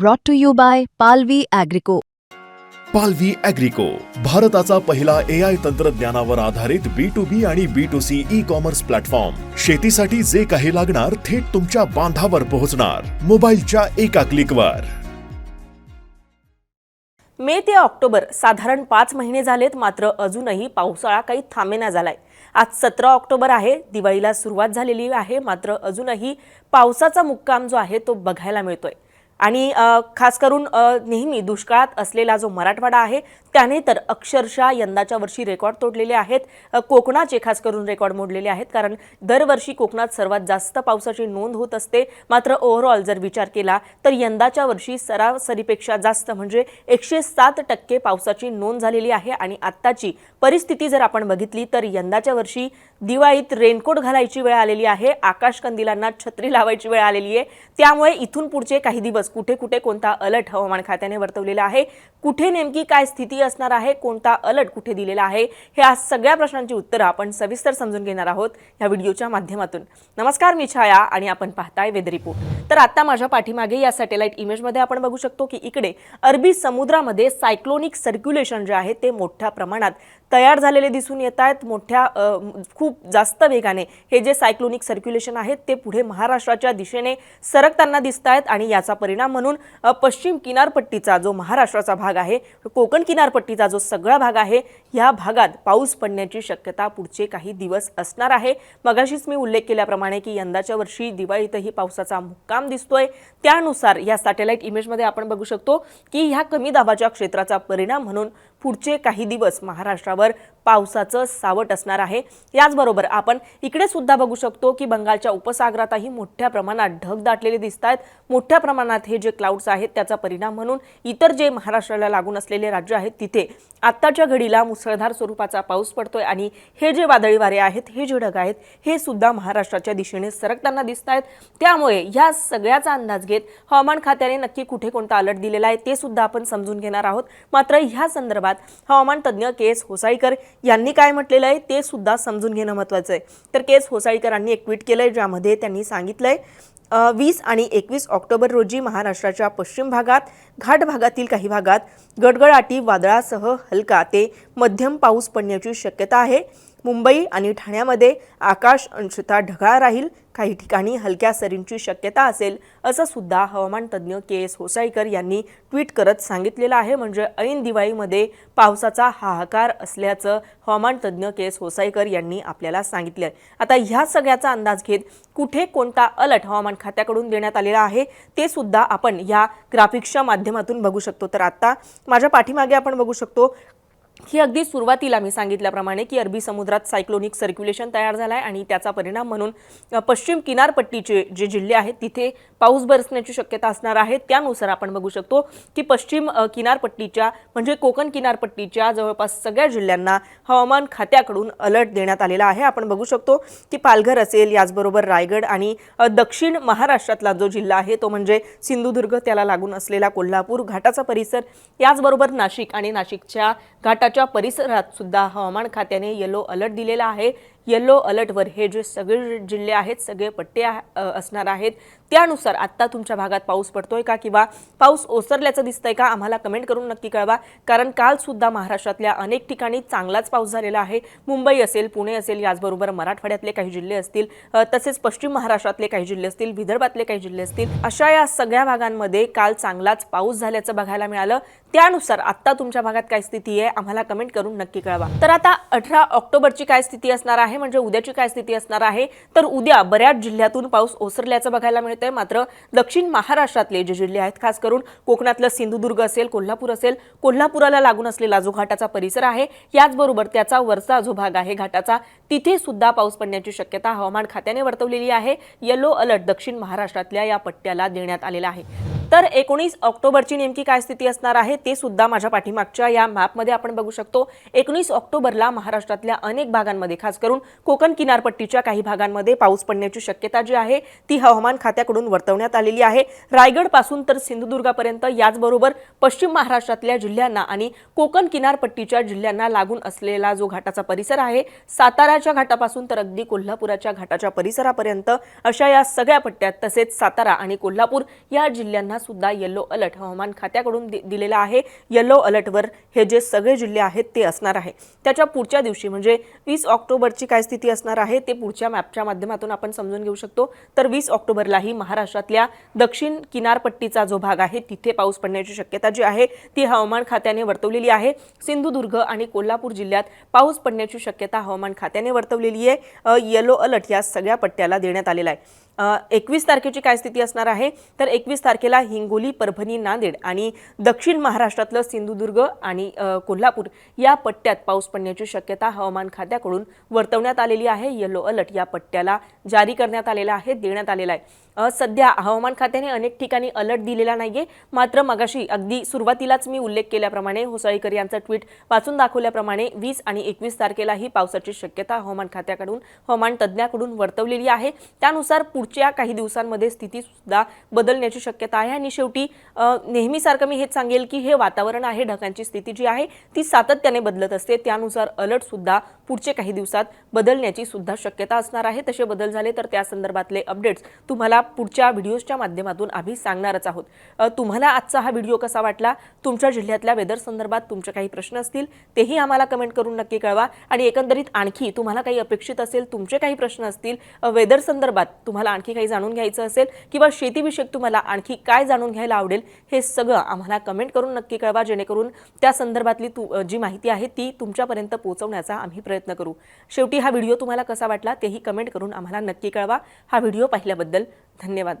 brought to you by Palvi Agrico. पालवी अॅग्रिको भारताचा पहिला ए आय तंत्रज्ञानावर आधारित बी टू बी आणि B two C e commerce platform शेतीसाठी जे काही लागणार थेट तुमच्या बांधावर पोहोचणार. मोबाईलच्या एका क्लिकवर मे ते ऑक्टोबर साधारण पाच महिने झालेत मात्र अजूनही पावसाळा काही थांबेना झालाय. आज सतरा ऑक्टोबर आहे दिवाळीला सुरुवात झालेली आहे मात्र अजूनही पावसाचा मुक्काम जो आहे तो बघायला मिळतोय. आणि खास करून नेहमी दुष्काळात असलेला जो मराठवाडा आहे त्याने तर अक्षरशः यंदाच्या वर्षी रेकॉर्ड तोडलेले आहेत. कोकणाचे खास करून रेकॉर्ड मोडलेले आहेत कारण दरवर्षी कोकणात सर्वात जास्त पावसाची नोंद होत असते. मात्र ओव्हरऑल जर विचार केला तर यंदाच्या वर्षी सरासरीपेक्षा जास्त म्हणजे एकशे सात टक्के पावसाची नोंद झालेली आहे. आणि आत्ताची परिस्थिती जर आपण बघितली तर यंदाच्या वर्षी दिवाळीत रेनकोट घालायची वेळ आलेली आहे आकाशकंदिलांना छत्री लावायची वेळ आलेली आहे. त्यामुळे इथून पुढचे काही दिवस कुठे कुठे कोणता अलर्ट हवामान खात्याने वर्तवलेला आहे? कुठे नेमकी काय स्थिती असणार आहे? कोणता अलर्ट कुठे दिलेला आहे? ह्या सगळ्या प्रश्नांची उत्तरं आपण सविस्तर समजून घेणार आहोत या व्हिडिओच्या माध्यमातून. नमस्कार मी छाया आणि आपण पाहताय वेद रिपोर्ट. तर आता माझ्या पाठीमागे या सॅटेलाइट इमेजमध्ये आपण बघू शकतो की इकडे अरबी समुद्रामध्ये सायक्लोनिक सर्क्युलेशन जे आहे ते मोठ्या प्रमाणात तयार झालेले दिसून येत आहेत. मोठ्या खूप जास्त वेगाने हे जे सायक्लोनिक सर्क्युलेशन आहेत ते पुढे महाराष्ट्राच्या दिशेने सरकताना दिसत आहेत आणि याचा परिणाम म्हणून पश्चिम किनारपट्टीचा जो महाराष्ट्राचा भाग आहे कोकण किनारपट्टीचा जो सगळा भाग आहे या भागात पाऊस पडण्याची शक्यता पुढचे काही दिवस असणार आहे. मगाशीच मी उल्लेख केल्याप्रमाणे की यंदाच्या वर्षी दिवाळीतही पावसाचा मुक्काम दिसतोय. त्यानुसार या सॅटेलाइट इमेजमध्ये आपण बघू शकतो की ह्या कमी दाबाच्या क्षेत्राचा परिणाम म्हणून पुढचे काही दिवस महाराष्ट्रावर पावसाचं सावट असणार आहे. याचबरोबर आपण इकडे सुद्धा बघू शकतो की बंगालच्या उपसागरातही मोठ्या प्रमाणात ढग दाटलेले दिसत आहेत मोठ्या प्रमाणात हे जे क्लाउड्स आहेत त्याचा परिणाम म्हणून इतर जे महाराष्ट्राला लागून असलेले राज्य आहेत तिथे आत्ताच्या घडीला मुसळधार स्वरूपाचा पाऊस पडतोय आणि हे जे वादळी वारे आहेत हे जे ढग आहेत हे सुद्धा महाराष्ट्राच्या दिशेने सरकताना दिसत आहेत त्यामुळे या सगळ्याचा अंदाज घेत हवामान खात्याने नक्की कुठे कोणता अलर्ट दिलेला आहे ते सुद्धा आपण समजून घेणार आहोत. मात्र ह्या संदर्भात हवामान तज्ज्ञ के एस होसाळीकर यांनी काय म्हटलेलं आहे ते सुद्धा समजून घेणं महत्त्वाचं आहे. तर के एस होसाळीकरांनी एक ट्विट केलंय ज्यामध्ये त्यांनी सांगितलंय वीस आणि एकवीस ऑक्टोबर रोजी महाराष्ट्राच्या पश्चिम भागात घाट भागातील काही भागात गडगडाटी वादळासह हलका ते मध्यम पाऊस पडण्याची शक्यता आहे. मुंबई आणि ठाण्यामध्ये आकाश अंशतः ढगाळ राहील. काही ठिकाणी हलक्या सरींची शक्यता असेल असं सुद्धा हवामान तज्ज्ञ के. एस. होसाईकर यांनी ट्विट करत सांगितलेलं आहे. म्हणजे ऐन दिवाळीमध्ये पावसाचा हाहाकार असल्याचं हवामान तज्ज्ञ के. एस. होसाईकर यांनी आपल्याला सांगितलं आहे आता ह्या सगळ्याचा अंदाज घेत कुठे कोणता अलर्ट हवामान खात्याकडून देण्यात आलेला आहे ते सुद्धा आपण ह्या ग्राफिक्सच्या माध्यमातून बघू शकतो. तर आत्ता माझ्या पाठीमागे आपण बघू शकतो ही अगदी सुरुवातीला मी सांगितल्याप्रमाणे की अरबी समुद्रात सायक्लोनिक सर्क्युलेशन तयार झालं आहे आणि त्याचा परिणाम म्हणून पश्चिम किनारपट्टीचे जे जिल्हे आहेत तिथे पाऊस बरसण्याची शक्यता असणार आहे. त्यानुसार आपण बघू शकतो की पश्चिम किनारपट्टीच्या म्हणजे कोकण किनारपट्टीच्या जवळपास सगळ्या जिल्ह्यांना हवामान खात्याकडून अलर्ट देण्यात आलेला आहे. आपण बघू शकतो की पालघर असेल याचबरोबर रायगड आणि दक्षिण महाराष्ट्रातला जो जिल्हा आहे तो म्हणजे सिंधुदुर्ग त्याला लागून असलेला कोल्हापूर घाटाचा परिसर याचबरोबर नाशिक आणि नाशिकच्या घाटा शहराच्या परिसरात सुद्धा हवामान खात्याने येलो अलर्ट दिलेला आहे. येलो अलर्टवर हे जे सगळे जिल्हे आहेत सगळे पट्टे असणार आहेत. त्यानुसार आत्ता तुमच्या भागात पाऊस पडतोय का किंवा पाऊस ओसरल्याचं दिसतंय का? आम्हाला कमेंट करून नक्की कळवा. कारण काल सुद्धा महाराष्ट्रातल्या अनेक ठिकाणी चांगलाच पाऊस झालेला आहे. मुंबई असेल पुणे असेल याचबरोबर मराठवाड्यातले काही जिल्हे असतील तसेच पश्चिम महाराष्ट्रातले काही जिल्हे असतील विदर्भातले काही जिल्हे असतील अशा या सगळ्या भागांमध्ये काल चांगलाच पाऊस झाल्याचं बघायला मिळालं. त्यानुसार आत्ता तुमच्या भागात काय स्थिती आहे? आम्हाला कमेंट करून नक्की कळवा. तर आता अठरा ऑक्टोबरची काय स्थिती असणार आहे? म्हणजे उद्याची काय स्थिती असणार आहे? तर उद्या बऱ्याच जिल्ह्यातून पाऊस ओसरल्याचं बघायला मिळतं मिळतंय मात्र दक्षिण महाराष्ट्रातले जे जिल्हे आहेत खास करून कोकणातलं सिंधुदुर्ग असेल कोल्हापूर असेल कोल्हापुराला लागून असलेला जो घाटाचा परिसर आहे याचबरोबर त्याचा वरचा जो भाग आहे घाटाचा तिथे सुद्धा पाऊस पडण्याची शक्यता हवामान खात्याने वर्तवलेली आहे. येलो अलर्ट दक्षिण महाराष्ट्रातल्या या पट्ट्याला देण्यात आलेला आहे. तर एकोणीस ऑक्टोबरची नेमकी काय स्थिती असणार आहे ते सुद्धा माझ्या पाठीमागच्या या मॅपमध्ये आपण बघू शकतो. एकोणीस ऑक्टोबरला महाराष्ट्रातल्या अनेक भागांमध्ये खास करून कोकण किनारपट्टीच्या काही भागांमध्ये पाऊस पडण्याची शक्यता जी आहे ती हवामान खात्याकडून वर्तवण्यात आलेली आहे. रायगडपासून तर सिंधुदुर्गापर्यंत याचबरोबर पश्चिम महाराष्ट्रातल्या जिल्ह्यांना आणि कोकण किनारपट्टीच्या जिल्ह्यांना लागून असलेला जो घाटाचा परिसर आहे साताराच्या घाटापासून तर अगदी कोल्हापुराच्या घाटाच्या परिसरापर्यंत अशा या सगळ्या पट्ट्यात तसेच सातारा आणि कोल्हापूर या जिल्ह्यांना सुद्धा येलो अलर्ट हवामान खात्याकडून दि- दिलेला आहे. येलो अलर्टवर हे जे सगळे जिल्हे आहेत ते असणार आहे. त्याच्या पुढच्या दिवशी म्हणजे वीस ऑक्टोबरची काय स्थिती असणार आहे ते पुढच्या मॅपच्या माध्यमातून आपण समजून घेऊ शकतो. तर वीस ऑक्टोबरलाही महाराष्ट्रातल्या दक्षिण किनारपट्टीचा जो भाग आहे तिथे पाऊस पडण्याची शक्यता जी आहे ती हवामान खात्याने वर्तवलेली आहे. सिंधुदुर्ग आणि कोल्हापूर जिल्ह्यात पाऊस पडण्याची शक्यता हवामान खात्याने वर्तवलेली आहे. येलो अलर्ट या सगळ्या पट्ट्याला देण्यात आलेला आहे. एकवीस तारखेची काय स्थिती असणार आहे? तर एकवीस तारखेला हिंगोली परभणी नांदेड आणि दक्षिण महाराष्ट्रातलं सिंधुदुर्ग आणि कोल्हापूर या पट्ट्यात पाऊस पडण्याची शक्यता हवामान खात्याकडून वर्तवण्यात आलेली आहे. येलो अलर्ट या पट्ट्याला जारी करण्यात आलेला आहे देण्यात आलेला आहे. सध्या हवामान खात्याने अनेक ठिकाणी अलर्ट दिलेला नाहीये. मात्र मगाशी अगदी सुरुवातीलाच मी उल्लेख केल्याप्रमाणे होसाळीकर यांचं ट्विट वाचून दाखवल्याप्रमाणे वीस आणि एकवीस तारखेलाही पावसाची शक्यता हवामान खात्याकडून हवामान तज्ज्ञाकडून वर्तवलेली आहे. त्यानुसार पुढच्या पुढच्या काही दिवसांमध्ये स्थिती सुद्धा बदलण्याची शक्यता आहे. आणि शेवटी नेहमीसारखं मी हेच सांगेल की हे वातावरण आहे ढगांची स्थिती जी आहे ती सातत्याने बदलत असते. त्यानुसार अलर्ट सुद्धा पुढचे काही दिवसात बदलण्याची सुद्धा शक्यता असणार आहे. तसे बदल झाले तर त्या संदर्भातले अपडेट्स तुम्हाला पुढच्या व्हिडिओजच्या माध्यमातून आम्ही सांगणारच आहोत. तुम्हाला आजचा हा व्हिडिओ कसा वाटला? तुमच्या जिल्ह्यातल्या वेदर संदर्भात तुमचे काही प्रश्न असतील तेही आम्हाला कमेंट करून नक्की कळवा. आणि एकंदरीत आणखी तुम्हाला काही अपेक्षित असेल तुमचे काही प्रश्न असतील वेदर संदर्भात तुम्हाला आणखी काही जाणून घ्यायचं असेल किंवा शेतीविषयक तुम्हाला आणखी काय जाणून घ्यायला आवडेल हे सगळं आम्हाला कमेंट करून नक्की कळवा. जेणेकरून त्या संदर्भातली तू जी माहिती आहे ती तुमच्यापर्यंत पोहोचवण्याचा आम्ही प्रयत्न करू. शेवटी हा व्हिडिओ तुम्हाला कसा वाटला तेही कमेंट करून आम्हाला नक्की कळवा. हा व्हिडिओ पाहिल्याबद्दल धन्यवाद.